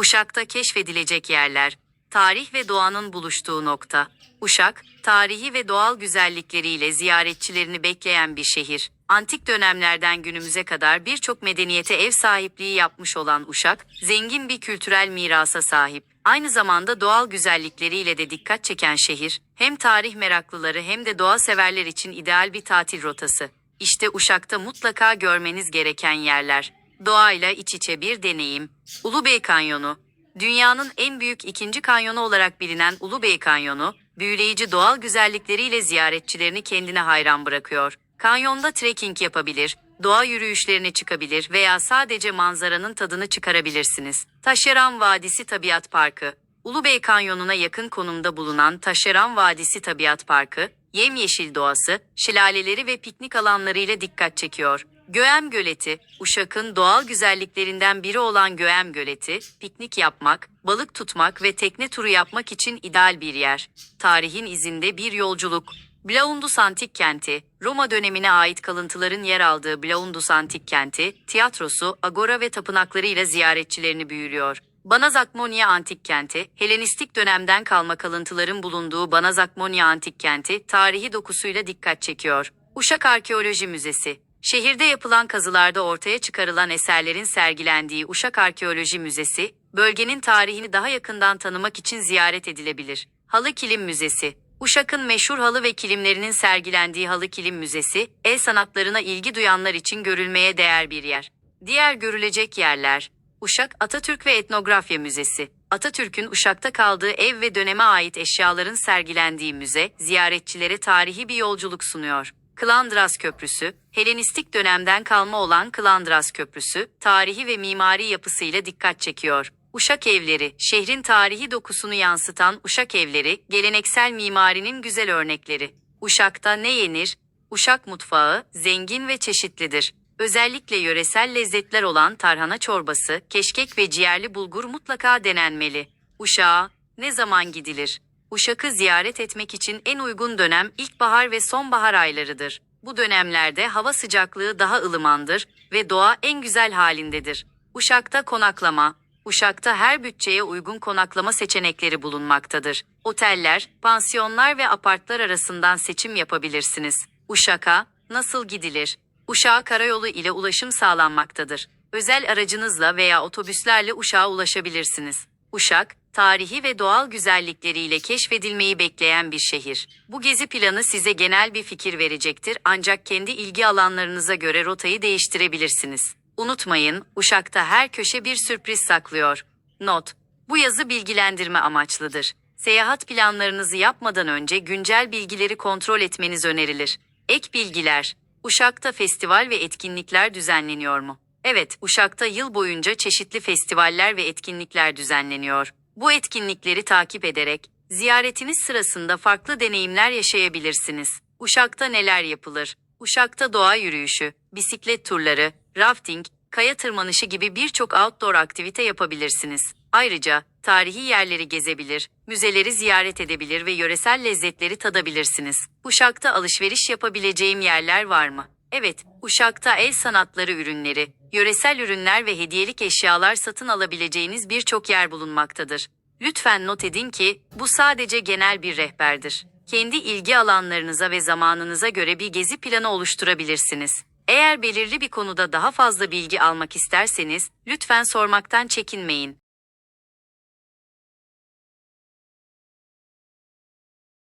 Uşak'ta keşfedilecek yerler, tarih ve doğanın buluştuğu nokta. Uşak, tarihi ve doğal güzellikleriyle ziyaretçilerini bekleyen bir şehir. Antik dönemlerden günümüze kadar birçok medeniyete ev sahipliği yapmış olan Uşak, zengin bir kültürel mirasa sahip. Aynı zamanda doğal güzellikleriyle de dikkat çeken şehir, hem tarih meraklıları hem de doğa severler için ideal bir tatil rotası. İşte Uşak'ta mutlaka görmeniz gereken yerler. Doğayla iç içe bir deneyim. Ulubey Kanyonu. Dünyanın en büyük ikinci kanyonu olarak bilinen Ulubey Kanyonu, büyüleyici doğal güzellikleriyle ziyaretçilerini kendine hayran bırakıyor. Kanyonda trekking yapabilir, doğa yürüyüşlerine çıkabilir veya sadece manzaranın tadını çıkarabilirsiniz. Taşeran Vadisi Tabiat Parkı Ulubey Kanyonu'na yakın konumda bulunan Taşeran Vadisi Tabiat Parkı, yemyeşil doğası, şelaleleri ve piknik alanlarıyla dikkat çekiyor. Göğem Göleti, Uşak'ın doğal güzelliklerinden biri olan Göğem Göleti, piknik yapmak, balık tutmak ve tekne turu yapmak için ideal bir yer. Tarihin izinde bir yolculuk. Blaundus Antik Kenti, Roma dönemine ait kalıntıların yer aldığı Blaundus Antik Kenti, tiyatrosu, agora ve tapınaklarıyla ziyaretçilerini büyülüyor. Banazakmonia Antik Kenti, Helenistik dönemden kalma kalıntıların bulunduğu Banazakmonia Antik Kenti, tarihi dokusuyla dikkat çekiyor. Uşak Arkeoloji Müzesi, şehirde yapılan kazılarda ortaya çıkarılan eserlerin sergilendiği Uşak Arkeoloji Müzesi, bölgenin tarihini daha yakından tanımak için ziyaret edilebilir. Halı Kilim Müzesi, Uşak'ın meşhur halı ve kilimlerinin sergilendiği Halı Kilim Müzesi, el sanatlarına ilgi duyanlar için görülmeye değer bir yer. Diğer görülecek yerler, Uşak Atatürk ve Etnografya Müzesi. Atatürk'ün Uşak'ta kaldığı ev ve döneme ait eşyaların sergilendiği müze, ziyaretçilere tarihi bir yolculuk sunuyor. Klandras Köprüsü, Helenistik dönemden kalma olan Klandras Köprüsü, tarihi ve mimari yapısıyla dikkat çekiyor. Uşak Evleri, şehrin tarihi dokusunu yansıtan Uşak Evleri, geleneksel mimarinin güzel örnekleri. Uşak'ta ne yenir? Uşak mutfağı, zengin ve çeşitlidir. Özellikle yöresel lezzetler olan tarhana çorbası, keşkek ve ciğerli bulgur mutlaka denenmeli. Uşak'a ne zaman gidilir? Uşak'ı ziyaret etmek için en uygun dönem ilkbahar ve sonbahar aylarıdır. Bu dönemlerde hava sıcaklığı daha ılımandır ve doğa en güzel halindedir. Uşak'ta konaklama, Uşak'ta her bütçeye uygun konaklama seçenekleri bulunmaktadır. Oteller, pansiyonlar ve apartlar arasından seçim yapabilirsiniz. Uşak'a nasıl gidilir? Uşak'a karayolu ile ulaşım sağlanmaktadır. Özel aracınızla veya otobüslerle Uşak'a ulaşabilirsiniz. Uşak, tarihi ve doğal güzellikleriyle keşfedilmeyi bekleyen bir şehir. Bu gezi planı size genel bir fikir verecektir ancak kendi ilgi alanlarınıza göre rotayı değiştirebilirsiniz. Unutmayın, Uşak'ta her köşe bir sürpriz saklıyor. Not: Bu yazı bilgilendirme amaçlıdır. Seyahat planlarınızı yapmadan önce güncel bilgileri kontrol etmeniz önerilir. Ek bilgiler: Uşak'ta festival ve etkinlikler düzenleniyor mu? Evet, Uşak'ta yıl boyunca çeşitli festivaller ve etkinlikler düzenleniyor. Bu etkinlikleri takip ederek ziyaretiniz sırasında farklı deneyimler yaşayabilirsiniz. Uşak'ta neler yapılır? Uşak'ta doğa yürüyüşü, bisiklet turları, rafting, kaya tırmanışı gibi birçok outdoor aktivite yapabilirsiniz. Ayrıca tarihi yerleri gezebilir, müzeleri ziyaret edebilir ve yöresel lezzetleri tadabilirsiniz. Uşak'ta alışveriş yapabileceğim yerler var mı? Evet, Uşak'ta el sanatları ürünleri, yöresel ürünler ve hediyelik eşyalar satın alabileceğiniz birçok yer bulunmaktadır. Lütfen not edin ki bu sadece genel bir rehberdir. Kendi ilgi alanlarınıza ve zamanınıza göre bir gezi planı oluşturabilirsiniz. Eğer belirli bir konuda daha fazla bilgi almak isterseniz lütfen sormaktan çekinmeyin.